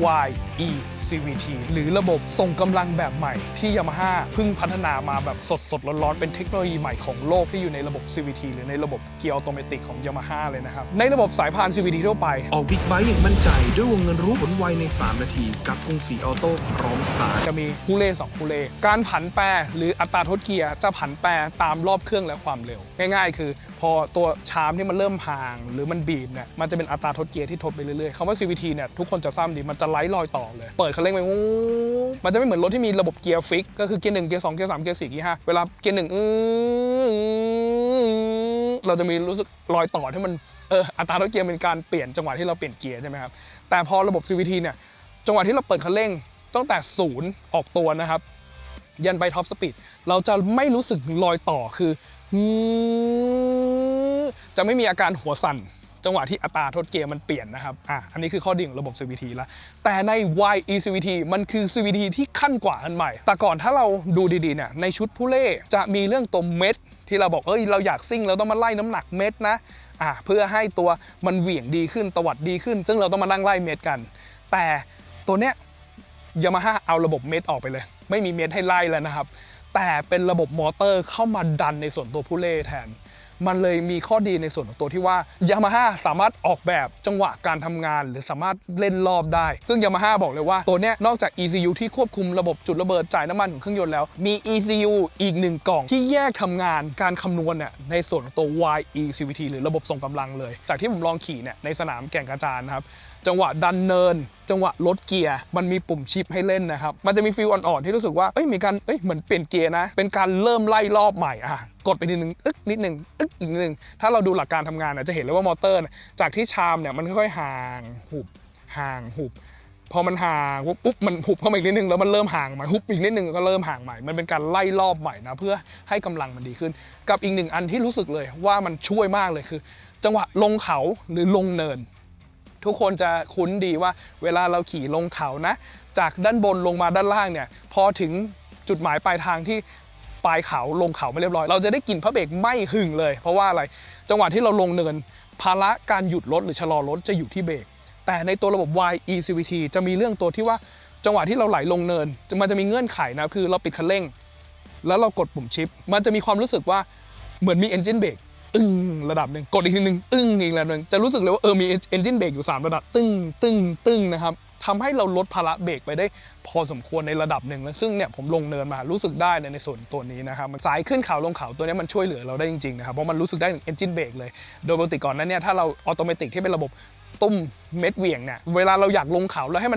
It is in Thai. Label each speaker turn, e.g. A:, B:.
A: Y E. CVT หรือระบบส่งกำลังแบบใหม่ที่ Yamaha เพิ่งพัฒนามาแบบสดสดๆร้อนๆ เป็นเทคโนโลยีใหม่ของโลกที่อยู่ในระบบ CVT หรือในระบบเกียร์ออโตเมติกของ Yamaha เลยนะครับ ในระบบสายพาน CVT ทั่วไป
B: ออกบิ๊กไบค์อย่างมั่นใจ ด้วยวงเงินรู้ผลไวใน 3 นาที กับกรุงศรีออโต้พร้อมสตาร์ท
A: จะมีฮูเล่สองฮูเล่การผันแปรหรืออัตราทดเกียร์จะผันแปรตามรอบเครื่องและความเร็ว ง่ายๆ คือ พอตัวชามที่มันเริ่มห่าง หรือมันบีบเนี่ยมันจะเป็นอัตราทดเกียร์ที่ทดไปเรื่อยๆคำว่า CVT เนี่ยทุกคนจะทราบดีมันจะไล่รอยต่อเลยเปิดคันเร่งไปมันจะไม่เหมือนรถที่มีระบบเกียร์ฟิก ก็คือเกียร์หนึ่งเกียร์สองเกียร์สามเกียร์สี่เกียร์ห้าเวลาเกียร์หนึ่งเราจะมีรู้สึกรอยต่อที่มันเอออัตราทดเกียร์เป็นการเปลี่ยนจังหวะที่เราเปลี่ยนเกียร์ใช่ไหมครับแต่พอระบบ CVT เนี่ยจังหวะที่เราเปิดคันเร่งตั้งแต่ศูนย์ออกตัวนะครับ ยันไปท็อปสปีดเราจะไม่รู้สึกรอยต่อคือจะไม่มีอาการหัวสั่น จังหวะที่อัตราทดเกียร์มันเปลี่ยนนะครับอะอันนี้คือข้อดีของระบบ CVT ล้วแต่ใน YE CVT มันคือ CVT ที่ขั้นกว่าอันใหม่ แต่ก่อนถ้าเราดูดีๆเนี่ยในชุดผู้เล่จะมีเรื่องตัวเม็ดที่เราบอกเอ้ยเราอยากซิ่งเราต้องมาไล่น้ำหนักเม็ดนะอะเพื่อให้ตัวมันเหวี่ยงดีขึ้นตวัดดีขึ้น ซึ่งเราต้องมานั่งไล่เม็ดกัน แต่ตัวเนี้ยยามาฮ่าเอาระบบเม็ดออกไปเลย ไม่มีเม็ดให้ไล่แล้วนะครับ แต่เป็นระบบมอเตอร์เข้ามาดันในส่วนตัวผู้เล่แทน มันเลยมีข้อดีในส่วนของตัวที่ว่ายามาฮ่าสามารถออกแบบจังหวะการทำงาน หรือสามารถเล่นรอบได้ ซึ่งยามาฮ่าบอกเลยว่าตัวเนี้ยนอกจาก ECU ที่ควบคุมระบบจุดระเบิดจ่ายน้ำมันของเครื่องยนต์แล้ว มี ECU อีกหนึ่งกล่องที่แยกทำงานการคำนวณเนี่ยในส่วนของตัว YE CVT หรือระบบส่งกำลังเลย จากที่ผมลองขี่เนี่ยในสนามแก่งกระจานนะครับจังหวะดันเนิน จังหวะลดเกียร์ มันมีปุ่มชิปให้เล่นนะครับ มันจะมีฟีลอ่อนๆที่รู้สึกว่า เอ้ยมีการ เอ้ยเหมือนเปลี่ยนเกียร์นะ เป็นการเริ่มไล่รอบใหม่อะ กดไปนิดนึง อึ๊กนิดนึง อึกอีกนิดนึงถ้าเราดูหลักการทำงานเนี่ยจะเห็นเลยว่ามอเตอร์ จากที่ชามเนี่ยมันค่อยๆห่างหุบห่างหุบพอมันห่างปุ๊บมันหุบเข้ามาอีกนิดนึงแล้วมันเริ่มห่างใหม่หุบอีกนิดนึงก็เริ่มห่างใหม่ มันเป็นการไล่รอบใหม่นะเพื่อให้กำลังมันดีขึ้น กับอีกหนึ่งอันที่รู้สึกเลยว่ามันช่วยมากเลยคือ จังหวะลงเขาหรือลงเนิน ทุกคนจะคุ้นดีว่าเวลาเราขี่ลงเขานะ จากด้านบนลงมาด้านล่างเนี่ยพอถึงจุดหมายปลายทางที่ ลายเขาลงเขาไม่เรียบร้อย เราจะได้กลิ่นพระเบรกไม่หึงเลย เพราะว่าอะไรจังหวะที่เราลงเนิน ภาระการหยุดรถหรือชะลอรถจะอยู่ที่ bre กแต่ในตัวระบบ YE CVT จะมีเรื่องตัวที่ว่าจังหวะที่เราไหลลงเนินมันจะมีเงื่อนไขนะคือเราปิดคันเร่ง แล้วเรากดปุ่มชิป มันจะมีความรู้สึกว่าเหมือนมี engine brake ตึ้งระดับหนึ่งกดอีกทีหนึ่งตึ้งอีกระดับหนึ่งจะรู้สึกเลยว่าเออมี engine brake อยู่ 3 ระดับ ตึ้งตึ้งตึ้งนะครับ ทำให้เราลดภาระเบรกไปได้พอสมควรในระดับหนึ่งแล้วซึ่งเนี่ยผมลงเนินมารู้สึกได้ในในส่วนตัวนี้นะครับมันสายขึ้นเขาลงเขาตัวนี้มันช่วยเหลือเราได้จริงๆนะครับเพราะมันรู้สึกได้ถึง engine brake เลย โดยปกติก่อนนั้นเนี่ยถ้าเราออโตเมติกที่เป็นระบบตุ้มเม็ดเหวี่ยงเนี่ยเวลาเราอยากลงเขาแล้วให้มัน